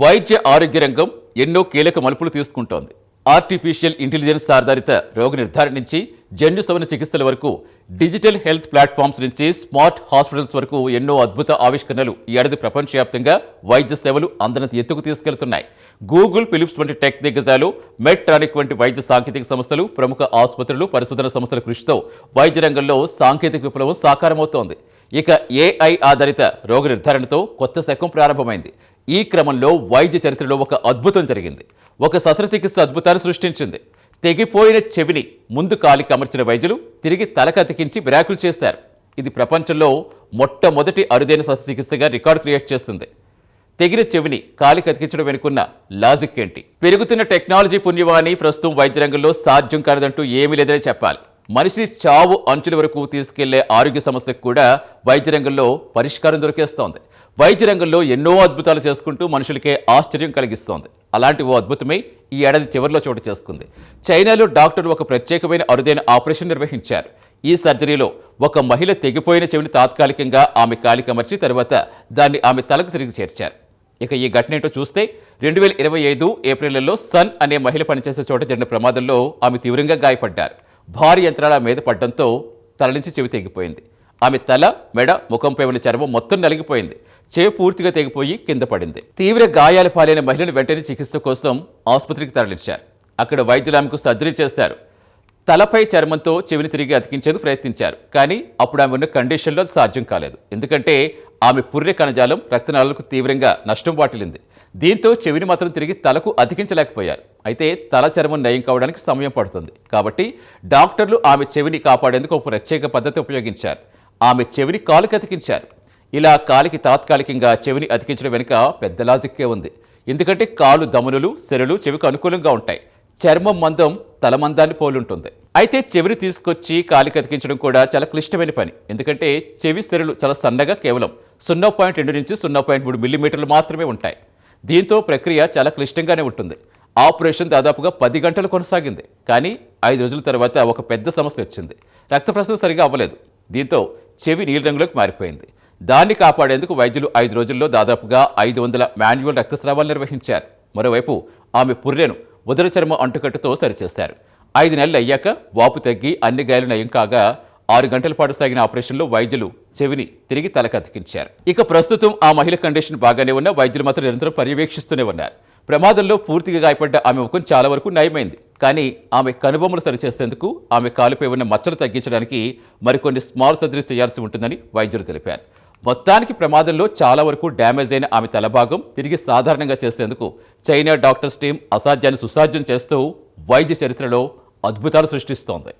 వైద్య ఆరోగ్య రంగం ఎన్నో కీలక మలుపులు తీసుకుంటోంది. ఆర్టిఫిషియల్ ఇంటెలిజెన్స్ ఆధారిత రోగ నిర్ధారణ నుంచి జన్యు సవరణ చికిత్సల వరకు డిజిటల్ హెల్త్ ప్లాట్ఫామ్స్ నుంచి స్మార్ట్ హాస్పిటల్స్ వరకు ఎన్నో అద్భుత ఆవిష్కరణలు ఈ ఏడాది ప్రపంచవ్యాప్తంగా వైద్య సేవలు అందనంత ఎత్తుకు తీసుకెళ్తున్నాయి. గూగుల్ ఫిలిప్స్ వంటి టెక్ దిగ్గజాలు మెట్రానిక్ వంటి వైద్య సాంకేతిక సంస్థలు ప్రముఖ ఆసుపత్రులు పరిశోధన సంస్థల కృషితో వైద్య రంగంలో సాంకేతిక విప్లవం సాకారమవుతోంది. ఇక ఏఐ ఆధారిత రోగ నిర్ధారణతో కొత్త శకం ప్రారంభమైంది. ఈ క్రమంలో వైద్య చరిత్రలో ఒక అద్భుతం జరిగింది. ఒక శస్త్రచికిత్స అద్భుతాన్ని సృష్టించింది. తెగిపోయిన చెవిని ముందు కాలికి అమర్చిన వైద్యులు తిరిగి తలకతికించి విరాకులు చేశారు. ఇది ప్రపంచంలో మొట్టమొదటి అరుదైన శస్త్రచికిత్సగా రికార్డు క్రియేట్ చేస్తుంది. తెగిన చెవిని కాలికి అతికించడం వెనుకున్న లాజిక్ ఏంటి? పెరుగుతున్న టెక్నాలజీ పుణ్యవాణి ప్రస్తుతం వైద్య రంగంలో సాధ్యం కాదంటూ ఏమీ లేదని చెప్పాలి. మనిషిని చావు అంచుల వరకు తీసుకెళ్ళే ఆరోగ్య సమస్యకు కూడా వైద్య రంగంలో పరిష్కారం దొరికేస్తోంది. వైద్య రంగంలో ఎన్నో అద్భుతాలు చేసుకుంటూ మనుషులకే ఆశ్చర్యం కలిగిస్తోంది. అలాంటి ఓ అద్భుతమే ఈ ఏడాది చివరిలో చోటు చేసుకుంది. చైనాలో డాక్టర్లు ఒక ప్రత్యేకమైన అరుదైన ఆపరేషన్ నిర్వహించారు. ఈ సర్జరీలో ఒక మహిళ తెగిపోయిన చెవిని తాత్కాలికంగా ఆమె కాలికి అమర్చి తర్వాత దాన్ని ఆమె తలకు తిరిగి చేర్చారు. ఇక ఈ ఘటన ఏంటో చూస్తే రెండు వేల ఇరవై ఐదు ఏప్రిల్లో సన్ అనే మహిళ పనిచేసే చోట జరిగిన ప్రమాదంలో ఆమె తీవ్రంగా గాయపడ్డారు. భారీ యంత్రాల మీద పడడంతో తల నుంచి చెవి తెగిపోయింది. ఆమె తల మెడ ముఖంపై ఉన్న చర్మం మొత్తం నలిగిపోయింది. చెవి పూర్తిగా తెగిపోయి కింద పడింది. తీవ్ర గాయాల పాలైన మహిళను వెంటనే చికిత్స కోసం ఆసుపత్రికి తరలించారు. అక్కడ వైద్యులు ఆమెకు సర్జరీ చేస్తారు. తలపై చర్మంతో చెవిని తిరిగి అతికించేందుకు ప్రయత్నించారు. కానీ అప్పుడు ఆమె ఉన్న కండిషన్లో అది సాధ్యం కాలేదు. ఎందుకంటే ఆమె పుర్రె కణజాలం రక్తనాళాలకు తీవ్రంగా నష్టం వాటిల్లింది. దీంతో చెవిని మాత్రం తిరిగి తలకు అతికించలేకపోయారు. అయితే తల చర్మం నయం కావడానికి సమయం పడుతుంది. కాబట్టి డాక్టర్లు ఆమె చెవిని కాపాడేందుకు ఒక ప్రత్యేక పద్ధతి ఉపయోగించారు. ఆమె చెవిని కాలుకి అతికించారు. ఇలా కాలికి తాత్కాలికంగా చెవిని అతికించడం వెనుక పెద్ద లాజిక్కే ఉంది. ఎందుకంటే కాలు దమనులు సెరలు చెవికి అనుకూలంగా ఉంటాయి. చర్మం మందం తలమందాన్ని పోలుంటుంది. అయితే చెవిని తీసుకొచ్చి కాలికి అతికించడం కూడా చాలా క్లిష్టమైన పని. ఎందుకంటే చెవి సెరలు చాలా సన్నగా కేవలం సున్నా పాయింట్ రెండు నుంచి సున్నా పాయింట్ మూడు మిల్లీమీటర్లు మాత్రమే ఉంటాయి. దీంతో ప్రక్రియ చాలా క్లిష్టంగానే ఉంటుంది. ఆపరేషన్ దాదాపుగా పది గంటలు కొనసాగింది. కానీ ఐదు రోజుల తర్వాత ఒక పెద్ద సమస్య వచ్చింది. రక్త ప్రసరణ సరిగా అవ్వలేదు. దీంతో చెవి నీలి రంగులోకి మారిపోయింది. దాన్ని కాపాడేందుకు వైద్యులు ఐదు రోజుల్లో దాదాపుగా ఐదు వందల మాన్యువల్ రక్తస్రావాలు నిర్వహించారు. మరోవైపు ఆమె పుర్రెను ఉదర చర్మ అంటుకట్టుతో సరిచేశారు. ఐదు నెలలు అయ్యాక వాపు తగ్గి అన్ని గాయాలు నయం కాగా ఆరు గంటల పాటు సాగిన ఆపరేషన్లో వైద్యులు చెవిని తిరిగి తలకతికించారు ఇక ప్రస్తుతం ఆ మహిళ కండిషన్ బాగానే ఉన్న వైద్యులు మాత్రం నిరంతరం పర్యవేక్షిస్తూనే ఉన్నారు. ప్రమాదంలో పూర్తిగా గాయపడ్డ ఆమె ముఖం చాలా వరకు నయమైంది. కానీ ఆమె కనుబొమ్మలు సరిచేసేందుకు ఆమె కాలుపై ఉన్న మచ్చలు తగ్గించడానికి మరికొన్ని స్మాల్ సర్జరీ చేయాల్సి ఉంటుందని వైద్యులు తెలిపారు. మొత్తానికి ప్రమాదంలో చాలా వరకు డ్యామేజ్ అయిన ఆమె తలభాగం తిరిగి సాధారణంగా చేసేందుకు చైనా డాక్టర్స్ టీం అసాధ్యాన్ని సుసాధ్యం చేస్తూ వైద్య చరిత్రలో అద్భుతాలు సృష్టిస్తోంది.